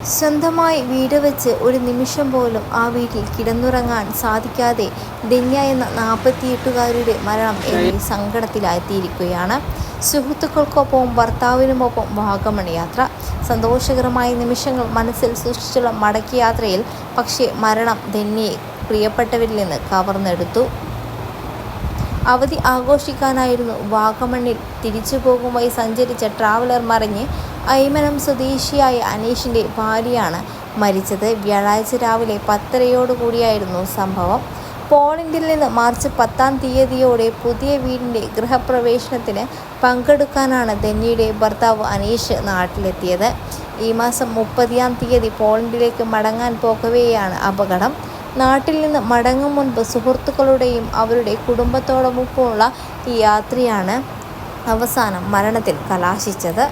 സ്വന്തമായി വീട് വെച്ച് ഒരു നിമിഷം പോലും ആ വീട്ടിൽ കിടന്നുറങ്ങാൻ സാധിക്കാതെ ധന്യ എന്ന നാൽപ്പത്തിയെട്ടുകാരിയുടെ മരണം ഏറെ സങ്കടത്തിലായിത്തീരിക്കുകയാണ് സുഹൃത്തുക്കൾക്കൊപ്പവും ഭർത്താവിനുമൊപ്പം വാഗമൺ യാത്ര സന്തോഷകരമായ നിമിഷങ്ങൾ മനസ്സിൽ സൂക്ഷിച്ചുള്ള മടക്കയാത്രയിൽ പക്ഷേ മരണം ധന്യയെ പ്രിയപ്പെട്ടവരിൽ നിന്ന് കവർന്നെടുത്തു. അവധി ആഘോഷിക്കാനായിരുന്നു. വാഗമണ്ണിൽ തിരിച്ചു പോകും വഴി സഞ്ചരിച്ച ട്രാവലർ മറിഞ്ഞ് ഐമനം സ്വദേശിയായ അനീഷിന്റെ ഭാര്യയാണ് മരിച്ചത്. വ്യാഴാഴ്ച രാവിലെ പത്തരയോടുകൂടിയായിരുന്നു സംഭവം. പോളണ്ടിൽ നിന്ന് മാർച്ച് പത്താം തീയതിയോടെ പുതിയ വീടിന്റെ ഗൃഹപ്രവേശനത്തിന് പങ്കെടുക്കാനാണ് ധന്യയുടെ ഭർത്താവ് അനീഷ് നാട്ടിലെത്തിയത്. ഈ മാസം മുപ്പതാം തീയതി പോളണ്ടിലേക്ക് മടങ്ങാൻ പോകവെയാണ് അപകടം. നാട്ടിൽ നിന്ന് മടങ്ങും മുൻപ് സുഹൃത്തുക്കളുടെയും അവരുടെ കുടുംബത്തോടൊപ്പമുള്ള ഈ യാത്രയാണ് അവസാനം മരണത്തിൽ കലാശിച്ചത്.